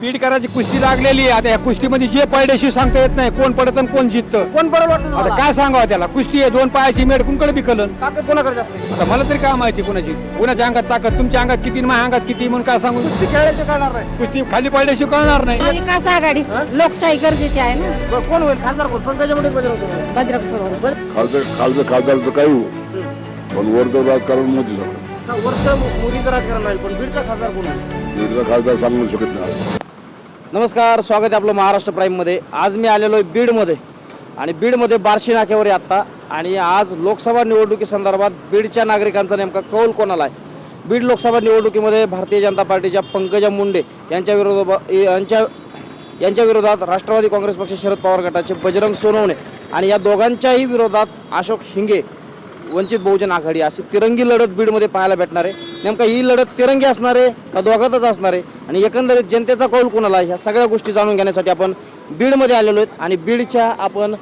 बीडकराची कुस्ती लागलेली आहे. आता या कुस्तीमध्ये जे पडल्याशिवाय सांगता येत नाही कोण पडत आणि कोण जिततं. कोण बरं वाटतं आता? काय सांगावं त्याला? कुस्ती आहे दोन पायाची मेड कुणकडे बिकलन. ताकद कोणाकडे जास्त आहे? आता मला तरी काय माहिती कोणाची? कोणाच्या अंगात ताकद? तुमच्या अंगात किती आणि माझ्या अंगात किती म्हणून काय सांगू? ती खेळायची कळणार नाही. कुस्ती खाली पडल्याशिवाय कळणार नाही. विकास आघाडी? लोकशाही गरजेची आहे ना. बरं, कोण होईल? खासदार कोण? पंकजा मुंडे बजरंग सोनवणे? बजरंग सोनवणे. खासदार खासदार खासदारचं काही हो पण वरचं राजकारण मोदी सरकार का वर्ष मोदीचं राजकारण राहील पण बीडचा खासदार कोण होईल? बीडचा खासदार सांगू शकत नाही. नमस्कार स्वागत आहे आपलं महाराष्ट्र प्राईममध्ये आज मी आलेलो आहे बीडमध्ये. आणि बीडमध्ये बार्शी नाक्यावर आहे आत्ता. आणि आज लोकसभा निवडणुकीसंदर्भात बीडच्या नागरिकांचा नेमका कौल कोणाला आहे? बीड लोकसभा निवडणुकीमध्ये भारतीय जनता पार्टीच्या पंकजा मुंडे यांच्या विरोधात यांच्या यांच्या विरोधात राष्ट्रवादी काँग्रेस पक्ष शरद पवार गटाचे बजरंग सोनवणे आणि या दोघांच्याही विरोधात अशोक हिंगे वंचित बहुजन आघाडी अशी तिरंगी लढत बीडमध्ये पाहायला भेटणार आहे. नेमका ही लढत तिरंगी असणार आहे का दोघातच असणार आहे? आणि एकंदरीत जनतेचा कौल कुणाला ह्या सगळ्या गोष्टी जाणून घेण्यासाठी आपण बीडमध्ये आलेलो आहेत. आणि बीडच्या आपण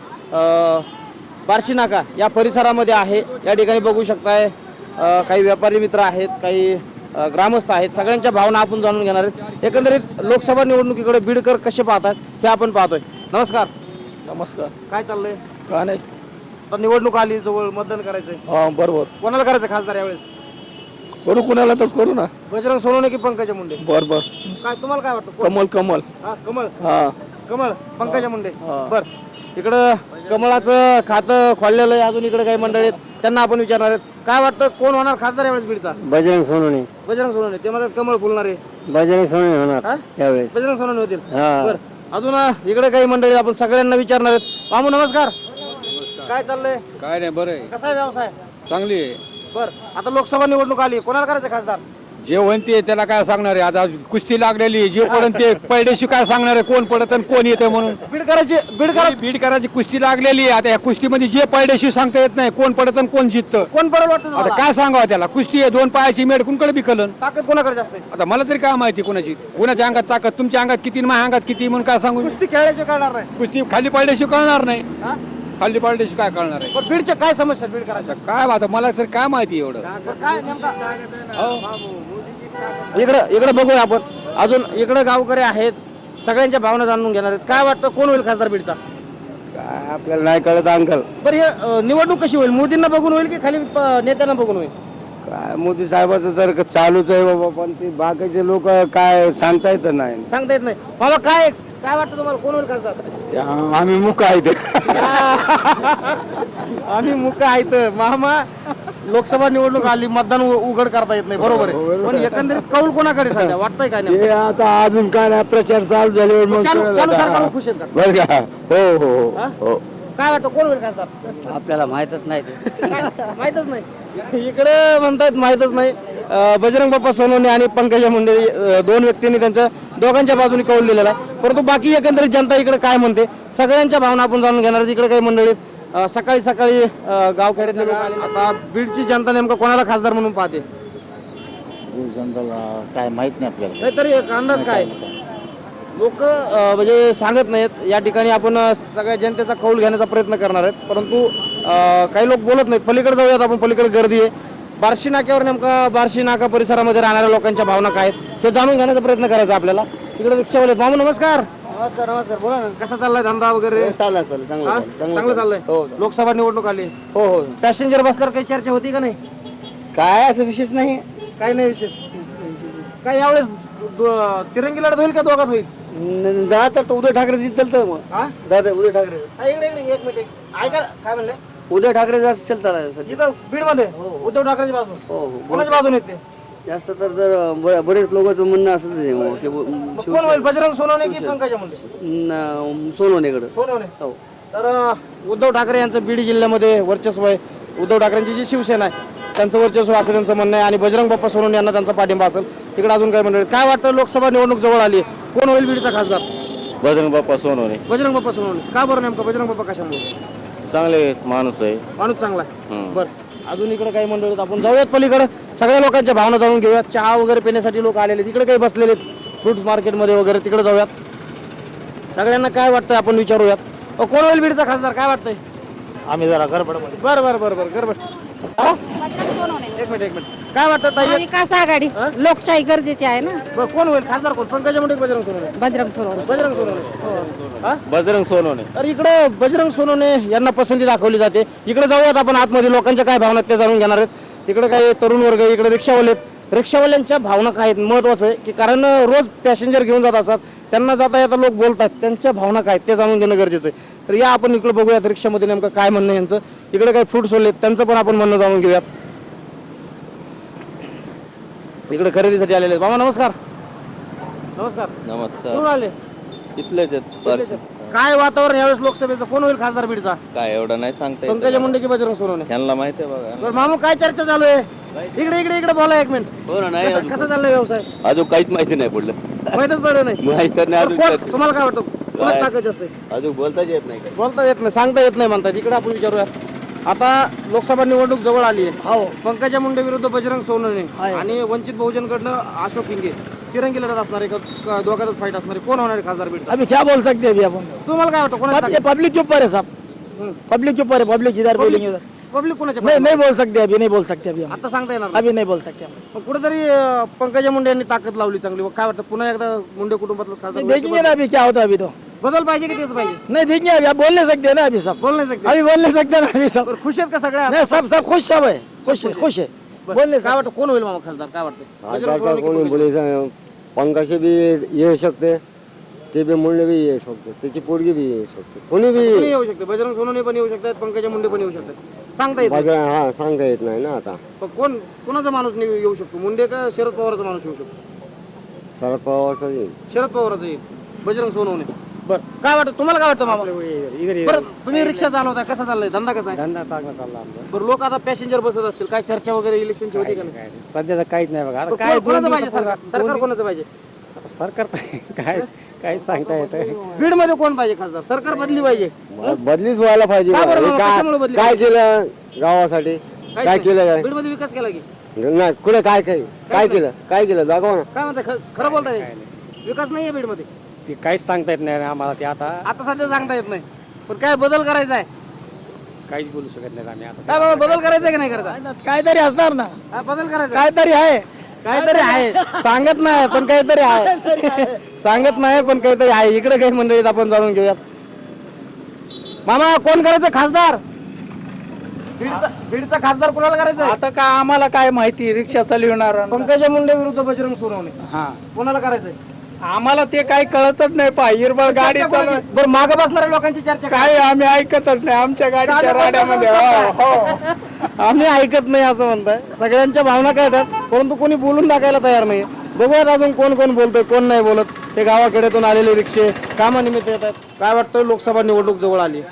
बार्शी नाका या परिसरामध्ये आहे. या ठिकाणी बघू शकताय काही व्यापारी मित्र आहेत काही ग्रामस्थ आहेत. सगळ्यांच्या भावना आपण जाणून घेणार आहेत. एकंदरीत लोकसभा निवडणुकीकडे बीडकर कसे पाहतात हे आपण पाहतोय. नमस्कार. नमस्कार. काय चाललंय? का नाही. तर निवडणूक आली जवळ मतदान करायचंय. हा बरोबर. कोणाला करायचं खासदार यावेळेस? करू कुणाला तर करू ना. बजरंग सोनवणे की पंकजा मुंडे? बर बर. काय तुम्हाला काय वाटतं? कोण? कमल कमल. हा, कमळ हा. कमळ पंकजा मुंडे. हा. बर. इकडं कमळाचं खातं खोललेलं आहे अजून इकडे काही मंडळी आहेत त्यांना आपण विचारणार आहेत. काय वाटतं कोण होणार खासदार यावेळेस बीडचा? बजरंग सोनवणे. बजरंग सोनवणे. ते मला कमळ फुलणार आहे. बजरंग सोनवणे होणार हा? यावेळेस. बजरंग सोनवणे होतील. हा. बर. अजून अं, इकडे काही मंडळी आहेत, आपण सगळ्यांना विचारणार आहेत. मामू नमस्कार. काय चाललंय? काय नाही बरं आहे. कसा आहे व्यवसाय? चांगली आहे. बर आता लोकसभा निवडणूक आली कोणाला करायचं खासदार? जे होईन ते त्याला काय सांगणार आहे? आता कुस्ती लागलेली. जे पडन ते पडल्याशिवाय काय सांगणार आहे? कोण पडत आणि कोण येतं म्हणून? बीड करायची बीड करा बीडकराची कुस्ती लागलेली आहे. आता या कुस्तीमध्ये जे पडल्याशिवाय सांगता येत नाही कोण पडत आणि कोण जिततं. कोण बरं वाटतं आता तुम्हाला? काय सांगावं त्याला? कुस्ती आहे दोन पायाची मेड कुणकडे बिकलन ताकद कोणाकडे जास्त आहे? आता मला तरी काय माहिती कोणाची? कोणाच्या अंगात ताकद? तुमच्या अंगात किती आणि माझ्या अंगात किती म्हणून काय सांगू कुस्ती खेळायची कळणार नाही. कुस्ती खाली पडल्याशिवाय कळणार नाही. हा? खाली पडल्याशिवाय काय कळणार आहे? पण बीडच्या काय समस्या आहेत बीड करायच्या आता काय आता मला तरी काय माहिती एवढं. काय नेमका? इकडं इकडं बघूया आपण. अजून इकडं गावकरी आहेत. सगळ्यांच्या भावना जाणून घेणार आहेत. काय वाटतं कोण होईल खासदार बीडचा? काय आपल्याला नाही कळत अंकल. बरं हे अं, निवडणूक कशी होईल? मोदींना बघून होईल की खाली प- नेत्यांना बघून होईल? काय मोदी साहेबाचं तर क- चालूच आहे बाबा पण ते बाकीचे लोक काय सांगता येत नाही. सांगता येत नाही. बाबा काय काय वाटतं तुम्हाला कोण होईल खासदार आम्ही मुक आहे ते आम्ही मुक आहेत. मामा लोकसभा निवडणूक आली मतदान उ- उघड करता येत नाही. बरोबर आहे. पण एकंदरीत कौल कोणाकडे सध्या? वाटतंय काय नाही हे आता अजून काय नाही प्रचार चालू झाल्यावर मग चालू कळलं चालू का? सरकारला खुश आहेत का बरं का? हो हो हा? हो? हो. काय वाटतं कोण होईल खासदार आपल्याला माहीतच नाही ते. काय- माहीतच नाही. इकडे म्हणतात माहीतच नाही. बजरंग बाप्पा सोनवणे आणि पंकजा मुंडे दोन व्यक्तींनी त्यांच्या दोघांच्या बाजूने कौल दिलेला आहे. परंतु बाकी एकंदरीत जनता इकडे काय म्हणते? सगळ्यांच्या भावना आपण जाणून घेणार आहोत. इकडे काही मंडळीत सकाळी सकाळी अं, गावखेड्यातले लोक आले. आता बीडची जनता नेमकं कोणाला खासदार म्हणून पाहते? काय माहीत नाही आपल्याला. काहीतरी एक अंदाज काय? लोक म्हणजे सांगत नाहीत. या ठिकाणी आपण अं, सगळ्या जनतेचा कौल घेण्याचा प्रयत्न करणार आहेत. परंतु अं, काही लोक बोलत नाहीत. पलीकडे जाऊयात आपण. पलीकडे गर्दी आहे. बार्शी नाक्यावर नेमका बार्शी नाका परिसरामध्ये राहणाऱ्या लोकांच्या भावना काय आहेत? हे जाणून घेण्याचा प्रयत्न करायचा आपल्याला. इकडे रिक्षावाले आहेत. मामू नमस्कार. नमस्कार नमस्कार. बोला ना. कसा चाललाय धंदा वगैरे? चाललं चाललं चांगलं हा? चांगलं चाललंय? हो. लोकसभा निवडणूक आली. हो हो. पॅसेंजर बसल्यावर काही चर्चा होती का नाही? काय असं विशेष नाही. काही नाही विशेष. काय यावेळेस दो- तिरंगी लढत होईल का दोघात होईल? जा तर उद्धव ठाकरे चालतं मग. हा? उद्धव ठाकरे. हा, इकडे इकडे एक मिनिट. ऐका काय म्हणले? उद्धव ठाकरे जास्त चल चालायचं सध्या. इथं बीडमध्ये उद्धव ठाकरेची बाजू हो हो. कोणाच्या बाजूने येते? जास्त तर तर ब- बरेच लोकांचं म्हणणं असंच आहे. मग, की ब- मग कोण होईल? बजरंग सोनवणे की पंकजा मुंडे? न- सोनवणेकडं. सोनवणे. हो. तर अं, उद्धव ठाकरे यांचं बीड जिल्ह्यामध्ये वर्चस्व आहे. उद्धव ठाकरेंची जी शिवसेना आहे त्यांचं वर्चस्व असं त्यांचं म्हणणं आहे. आणि बजरंग बाप्पा सोनवणे यांना त्यांचा पाठिंबा असेल. तिकडे अजून काय मंडळी काय वाटतं? लोकसभा निवडणूक जवळ आली आहे. कोण होईल बीडचा खासदार? बजरंग बाप्पा सोनवणे. बजरंग बाप्पा सोनवणे. का बरं नेमकं? बजरंग बाप्पा कशामुळे? चांगले माणूस आहे. माणूस चांगला आहे. बरं. अजून इकडे काही मंडळी आहेत. आपण जाऊयात पलीकडे. सगळ्या लोकांच्या भावना जाणून घेऊयात. चहा वगैरे पिण्यासाठी लोक आलेले तिकडे काही बसलेले फ्रुट्स मार्केटमध्ये वगैरे तिकडे जाऊयात. सगळ्यांना काय वाटतंय आपण विचारूयात? अहो, कोण होईल बीडचा खासदार? काय वाटतंय? आम्ही जरा गडबडमध्ये. बरं बरं बरं बरं. गडबड. हा? बजरंग सोनवणे. एक मिनिट एक मिनिट. काय वाटतं ताई? महाविकास आघाडी. हा? लोकशाही गरजेची आहे ना? बरं, कोण होईल? खासदार कोण? पंकजा मुंडे की बजरंग सोनवणे? बजरंग सोनवणे. बजरंग सोनवणे. हा? बजरंग सोनवणे. तर इकडे बजरंग सोनवणे यांना पसंती दाखवली जाते. इकडे जाऊयात आपण आतमध्ये. लोकांच्या काय भावना आहेत ते जाणून घेणार आहेत. इकडे काही तरुण वर्ग आहे, इकडे रिक्षावाले आहेत. रिक्षावाल्यांच्या भावना काय आहेत? महत्वाचं आहे की कारण रोज पॅसेंजर घेऊन जात असतात. त्यांना जाता येता लोक बोलतात त्यांच्या भावना काय आहेत ते जाणून घेणं गरजेचं आहे. तर या आपण इकडे बघूयात रिक्षामध्ये नेमकं काय म्हणणं आहे यांचं. इकडे काही फ्रूट्स आहेत त्यांचं पण आपण म्हणणं जाणून घेऊयात. इकडे खरेदीसाठी आलेले आहेत. मामा नमस्कार. नमस्कार. नमस्कार. कुठून आले? इथलेच आहेत काय वातावरण यावेळेस लोकसभेचं? कोण होईल खासदार बीडचा? काय एवढं नाही सांगता पंकजा मुंडे की बजरंग सोनवणे? त्यांना माहिती आहे बघा. बरं मामू काय चर्चा चालू आहे? इकडे इकडे इकडे बोला एक मिनिट हो ना नाही कसं कसं चाललंय व्यवसाय? अजून काहीच माहिती नाही पडलं. माहितच पडलं नाही. माहिती नाही बरं, अजून कोण- तुम्हाला काय वाटतं? कोणाच काय? ताकद जास्त आहे? अजून बोलताच येत नाही काय बोलता येत नाही सांगता येत नाही म्हणतात. इकडे आपण विचारूया. आता लोकसभा निवडणूक जवळ आली आहे. पंकजा मुंडे विरुद्ध बजरंग सोनवणे आणि वंचित बहुजनकडनं अशोक हिंगे. तिरंगी लढत असणार आहे का- का दोघातच फाईट असणार आहे. कोण होणार आहे खासदार बीडचा? अभी क्या बोल सकते हैं अभी अपन तुम्हाला काय वाटतं? कोणाची पब्लिक पब्लिक के ऊपर है सब पब्लिक के ऊपर है पब्लिक जिधर बोलेंगे उधर पब्लिक कोणाच्या नहीं नहीं बोल सकते अभी नहीं बोल सकते अभी हम आता सांगता येणार नाही. अभी नहीं बोल सकते हम पण कुठेतरी अं, पंकजा मुंडे यांनी ताकद लावली चांगली. मग काय वाटतं? पुन्हा एकदा मुंडे कुटुंबातलं खासदार नहीं, देखेंगे ना अभी क्या होता है अभी तो. बदल पाहिजे की तेच पाहिजे? नहीं देखेंगे अभी आप बोल नहीं सकते ना अभी सब. बोल नाही शकते. अभी बोल नहीं सकते ना अभी सब. बरं, खुश आहेत का सगळ्या? नहीं सब सब खुश सब है खुश है खुश है बोल नहीं काय वाटतं कोण होईल मामा खासदार? काय वाटतं? बजरंग कोणी पंकजा? बोले पंकज भी येऊ शकते. ते बी मुंडे बी येऊ शकते. त्याची पोरगी बी येऊ शकते. कोणी बी कोणी येऊ शकते? बजरंग सोनवणे पण येऊ शकतात पंकजा मुंडे पण येऊ शकतात. सांगता येत नाही. बाजार हा सांगता येत नाही ना आता. पण कोण कोणाचा माणूस नाही येऊ शकतो? मुंडे का शरद पवारचा माणूस येऊ शकतो? शरद पवारचं येईल. शरद पवारचा येईल. बजरंग सोनवणे. बरं. काय वाटतं? तुम्हाला काय वाटतं मामा? बरं तुम्ही रिक्षा चालवताय. कसा चाललाय? धंदा कसा आहे? धंदा चांगला चालला आमचा. बरं लोक आता पॅसेंजर बसत असतील. काय चर्चा वगैरे इलेक्शनची होती का? नाही? सध्या तर काहीच नाही बघा. कोण- कोणाचं पाहिजे सरकार? सरकार कोणाचं पाहिजे? सरकार काय काय सांगता येतं बीडमध्ये कोण पाहिजे खासदार? सरकार बदली पाहिजे. बदलीच व्हायला पाहिजे का बरं बाबा? कशामुळे बदली काय काय केलं गावासाठी? काय केलं काय बीडमध्ये विकास केला की? नाही कुठे काय काय काय केलं? काय केलं? दाखवा ना. काय म्हणताय? ख- खरं बोलताय? विकास नाहीये बीडमध्ये ते काहीच सांगता येत नाही आम्हाला ते आता. आता सध्या सांगता येत नाही. पण काय बदल करायचा आहे? काहीच बोलू शकत नाही आम्ही आता. काय बाबा बदल करायचा आहे की नाही करायचा? काहीतरी असणार ना. हा, बदल करायचा. आहे. काहीतरी आहे. काहीतरी आहे सांगत नाही पण काहीतरी आहे. सांगत नाही पण काहीतरी आहे. इकडे काही मंडळीत आपण जाणून घेऊयात. मामा कोण करायचं खासदार? बीडचा बीडचा खासदार कोणाला करायचं आहे? आता काय आम्हाला काय माहिती रिक्षा चालविणार पंकजा मुंडे विरुद्ध बजरंग सोनवणे. हा. कोणाला करायचंय आम्हाला ते काही कळतच नाही पा हिरबळ गाडी चालू बरं मागे बसणाऱ्या लोकांची चर्चा काय आम्ही ऐकतच नाही आमच्या गाडीच्या राड्यामध्ये हो, हो. आम्ही ऐकत नाही असं म्हणताय. सगळ्यांच्या भावना कळतात परंतु कोणी बोलून टाकायला तयार नाही बघूयात अजून कोण कोण बोलतोय कोण नाही बोलत. ते गावाखेड्यातून आलेले रिक्षे कामानिमित्त येतात काय वाटतं लोकसभा निवडणूक जवळ आली?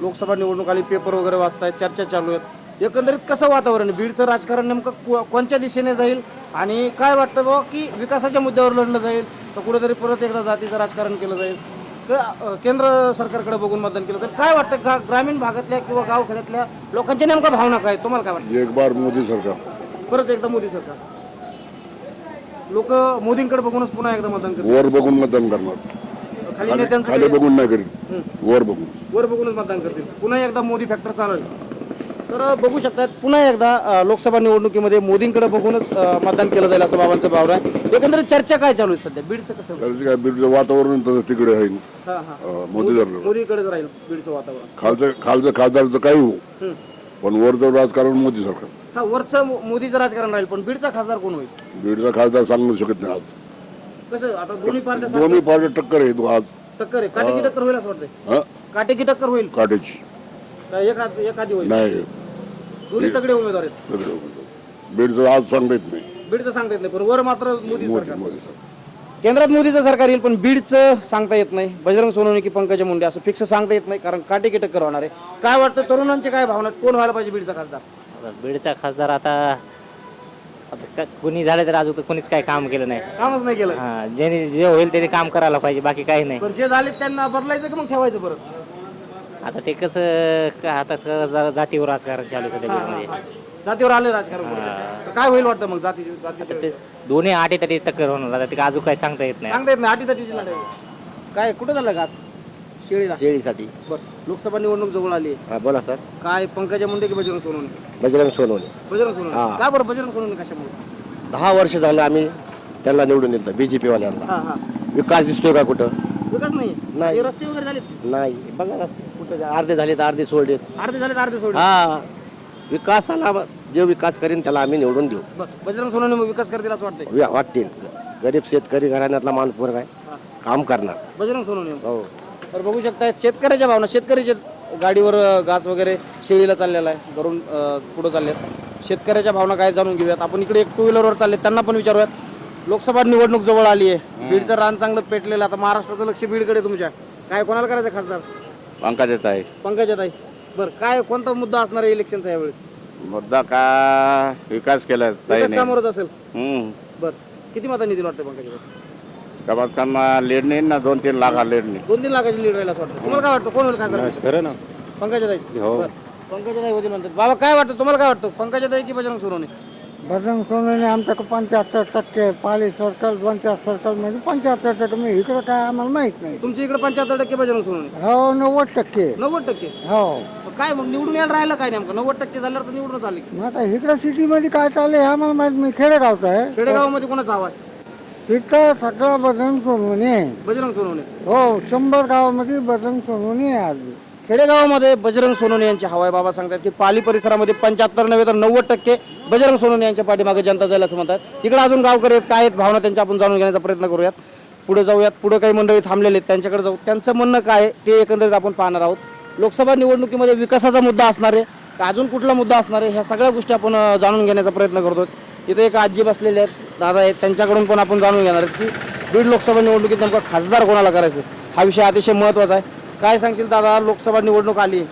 लोकसभा निवडणूक आली पेपर वगैरे वाचतायत चर्चा चालू आहेत. एकंदरीत कसं वातावरण आहे? बीडचं राजकारण नेमकं को- कोणत्या दिशेने जाईल? आणि काय वाटतं बघ की विकासाच्या मुद्द्यावर लढलं जाईल? तर कुठेतरी परत एकदा जातीचं राजकारण केलं जाईल. तर अं, केंद्र सरकारकडे बघून मतदान केलं. तर काय वाटतं? गा- ग्रामीण भागातल्या किंवा गावखेड्यातल्या लोकांच्या नेमक्या भावना काय आहेत? तुम्हाला काय वाटतं? एक बार मोदी सरकार. परत एकदा मोदी सरकार. लोक मोदींकडे बघूनच पुन्हा एकदा मतदान वर बघून मतदान करणार. खाली खाली नेत्यांचं बघून नाही करीत. वर बघून. वर बघूनच मतदान करतील. पुन्हा एकदा मोदी फॅक्टर चालेल तर बघू शकतात पुन्हा एकदा लोकसभा निवडणुकीमध्ये मोदींकडे बघूनच मतदान केलं जाईल असं बाबांचं भावना आहे. एकंदरीत चर्चा काय चालू आहे सध्या? बीडचं कसं त्याचं काय? बीडचं वातावरण तसं तिकडे आहे हा हा. अं, मोदी मोदीकडेच राहील बीडचं वातावरण. खालचं खालचं खासदारचं काही हो पण वरचं राजकारण मोदी सरकार. हा वरचं मो- मोदीचं राजकारण राहील पण बीडचा खासदार कोण होईल? बीडचा खासदार सांगू शकत नाही आज. कसं आता दोन्ही पार्ट्या दोन्ही पार्टी टक्कर आहे तो आज. टक्कर आहे. काटेकी टक्कर होईल असं वाटतंय? हं? काटेकी टक्कर होईल? काटेची का एखाद एखादी होईल. नाही. दोन्ही तगडे उमेदवार आहेत. सगळं. बीडचं आज सांगता येत नाही. बीडचं सांगता येत नाही पण वर मात्र मोदी मोदी सरकार. मोदी सरकार. केंद्रात मोदीचं सरकार येईल पण बीडचं सांगता येत नाही. बजरंग सोनवणे की पंकजा मुंडे असं फिक्स सांगता येत नाही कारण काटेकी टक्कर होणार आहे काय वाटतं तरुणांचे काय भावना आहेत? कोण व्हायला पाहिजे बीडचा खासदार? आता बीडचा खासदार आता आता क- कुणी झालं तर अजून कोणीच काही काम केलं नाही. कामच नाही केलं. हा ज्याने जे होईल त्याने काम करायला पाहिजे बाकी काही नाही. पण जे झाले त्यांना बदलायचं की मग ठेवायचं परत? आता ते कसं क- आता स- जरा जातीवर राजकारण चालू आहे सध्या बीडमध्ये जातीवर आले राजकारण. तर काय होईल वाटतं मग जाती जातीच्या ते दोन्ही टक्कर होणार आता ते अजून काही सांगता येत नाही. सांगता येत नाही. आटी तटीची लढाई काय कुठं झालं घास? शेळीला? शेळीसाठी. बरं. लोकसभा निवडणूक जवळ आली. आहे. हा बोला सर. काय पंकजा मुंडे की बजरंग सोनवणे? बजरंग सोनवणे. बजरंग सोनवणे. हा. का बरं बजरंग सोनवणे कशामुळे? दहा वर्ष झालं आम्ही त्यांना निवडून दिलं बी जे पीवाल्यांना हा हा. विकास दिसतोय का कुठं? विकास नाही नाही. हे रस्ते वगैरे झालेत? नाही. बघा ना कुठं जा- अर्धे झाले तर अर्धे सोडले अर्धे झालेत अर्धे सोडले हा. विकासाला जो विकास करीन त्याला आम्ही निवडून देऊ. बजरंग सोनवणे मग विकास करतील असं वाटतंय. वा- वाटतील. गरीब शेतकरी घराण्यातला माणूस पोरग आहे. काम करणार. बजरंग सोनवणे हो. तर बघू शकताय शेतकऱ्याच्या भावना शेतकऱ्याच्या गाडीवर अ, घास वगैरे शेळीला चाललेला आहे घरून अ, पुढं चाललेत. शेतकऱ्याच्या भावना काय जाणून घेऊयात? आपण इकडे एक टू व्हीलरवर चालले त्यांना पण विचारूयात. लोकसभा निवडणूक जवळ आली आहे. बीडचं रान चांगलं पेटलेलं आता महाराष्ट्राचं लक्ष बीडकडे तुमच्या. काय कोणाला करायचं खासदार? पंकज येत आहे. पंकजाताई बरं काय कोणता मुद्दा असणार आहे इलेक्शनचा यावेळेस? मुद्दा का विकास केला विकास कामावरच असेल? हम्म. बरं किती मतांनी दिलं वाटतं पंकजाताई कमात कम लीड नाही ना दोन तीन लाख लीड नाही. दोन तीन लाखाची लीड राहिला असं वाटतं. तुम्हाला काय वाटतं? कोण होईल खासदार? खरं ना. पंकजाताई. बरं. पंकजाताई होतील म्हणतात. बाबा काय वाटतं? तुम्हाला काय वाटतं? पंकजाताई की बजरंग सोनवणे? बजरंग सोनवणे आमच्याकडे पंच्याहत्तर टक्के पाली सर्कल दोनच्या सर्कल म्हणजे पंच्याहत्तर टक्के. मी इकडं काय आम्हाला माहीत नाही. तुमच्या इकडे पंच्याहत्तर टक्के बजरंग सोनवणे हो नव्वद टक्के. नव्वद टक्के? हो. मग काय मग निवडून यायला राहिलं काय नेमकं? नव्वद टक्के झाल्यावर तर निवडून आले मग आता इकडं सिटीमध्ये काय चाललंय हे आम्हाला माहीत मी खेडेगावचं आहे. खेडेगावामध्ये कोणाचा आवाज? तिथं सगळं बजरंग सोनवणे आहे. बजरंग सोनवणे हो शंभर गावामध्ये बजरंग सोनवणे आहे आज. खेडेगावामध्ये बजरंग सोनवणे यांची हवाय बाबा सांगतात की पाली परिसरामध्ये पंच्याहत्तर नव्हे तर नव्वद टक्के बजरंग सोनवणे यांच्या पाठीमागे जनता जाईल असं म्हणतात. इकडे अजून गावकरी आहेत काय आहेत? भावना त्यांच्या आपण जाणून घेण्याचा प्रयत्न करूयात. पुढे जाऊयात. पुढे काही मंडळी थांबलेले आहेत. त्यांच्याकडे जाऊ. त्यांचं म्हणणं काय आहे ते एकंदरीत आपण पाहणार आहोत. लोकसभा निवडणुकीमध्ये विकासाचा मुद्दा असणार आहे. का अजून कुठला मुद्दा असणार आहे ह्या सगळ्या गोष्टी आपण जाणून घेण्याचा प्रयत्न करतो इथे एक आजी बसलेले आहेत दादा आहेत. त्यांच्याकडून पण आपण जाणून घेणार आहेत की बीड लोकसभा निवडणुकीत नेमकं खासदार कोणाला करायचं? हा विषय अतिशय महत्त्वाचा आहे. काय सांगशील दादा? लोकसभा निवडणूक आली.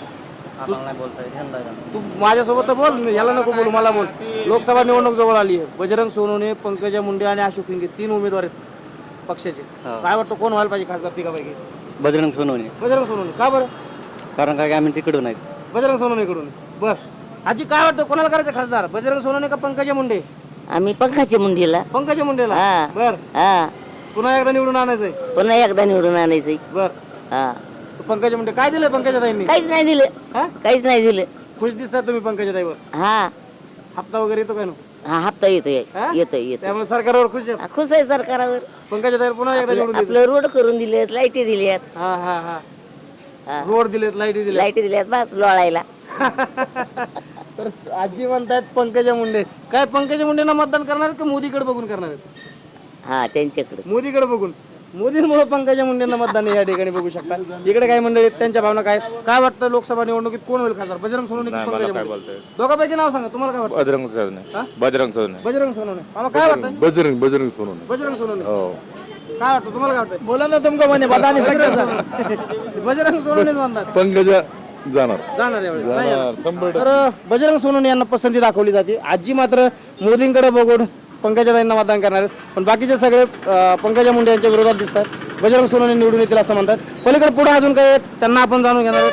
तू माझ्यासोबत तर बोल मी ह्याला नको बोलू मला बोल. लोकसभा निवडणूक जवळ आली आहे. बजरंग सोनवणे पंकजा मुंडे आणि अशोक हिंगे तीन उमेदवार आहेत पक्षाचे. काय वाटतं कोण व्हायला पाहिजे खासदार तिघापैकी? बजरंग सोनवणे. बजरंग सोनवणे. का बरं? कारण काय आम्ही तिकडून आहेत. बजरंग सोनवणे कडून बर. आजी काय वाटतं कोणाला करायचं खासदार? बजरंग सोनवणे का पंकजा मुंडे? आम्ही पंखाच्या मुंडीला. पंकजा मुंडेला? हा. बर. हा. पुन्हा एकदा निवडून आणायचंय. पुन्हा एकदा निवडून आणायचंय. बर. हा. पंकजा मुंडे काय दिलंय पंकजा ताईंनी? काहीच नाही दिलं. हा? काहीच नाही दिलं. खुश दिसतात तुम्ही पंकजा ताईवर? हा. हप्ता वगैरे येतो काय नको हा हप्ता येतोय. हा? येतोय येतोय. त्यामुळे सरकारवर खुश आहे? हा, खुश आहे सरकारवर. पंकजा ताईवर पुन्हा एकदा निवडून आपलं रोड करून दिलेत लाईटी दिल्यात. हा हा हा. हा. रोड दिलेत लाईटी दिलेत. लाईटी दिल्यात बस लोळायला. तर आजी म्हणतायत पंकजा मुंडे. काय पंकजा मुंडेना मतदान करणार आहेत का मोदीकडे बघून करणार आहेत? हा त्यांच्याकडे. मोदीकडे बघून. मोदींमुळे पंकजा मुंडेंना मतदान या ठिकाणी बघू शकता. इकडे काही मंडळी आहेत, त्यांच्या भावना काय आहेत? काय वाटतं लोकसभा निवडणुकीत कोण होईल खासदार? बजरंग सोनवणे की पंकजा मुंडे? दोघांपैकी नाव सांगा तुम्हाला काय वाटतं? बजरंग सोनवणे. हा? बजरंग सोनवणे. बजरंग सोनवणे. मला काय वाटतं? बजरंग बजरंग सोनवणे. बजरंग सोनवणे. हो. काय वाटतं? तुम्हाला काय वाटतं? बोला ना तुमका म्हणे बदानी बजरंग सोनवणेच म्हणतात. पंकजा जाणार. जाणार यावेळेस. नाही येणार. तर बजरंग सोनवणे यांना पसंती दाखवली जाते. आजी मात्र मोदींकडे बघून पंकजाताईंना मतदान करणार आहेत. पण बाकीचे सगळे पंकजा मुंडे यांच्या विरोधात दिसतात. बजरंग सोनवणे निवडून येतील असं म्हणतात. पलीकडे पुढे अजून काही त्यांना आपण जाणून घेणार आहोत.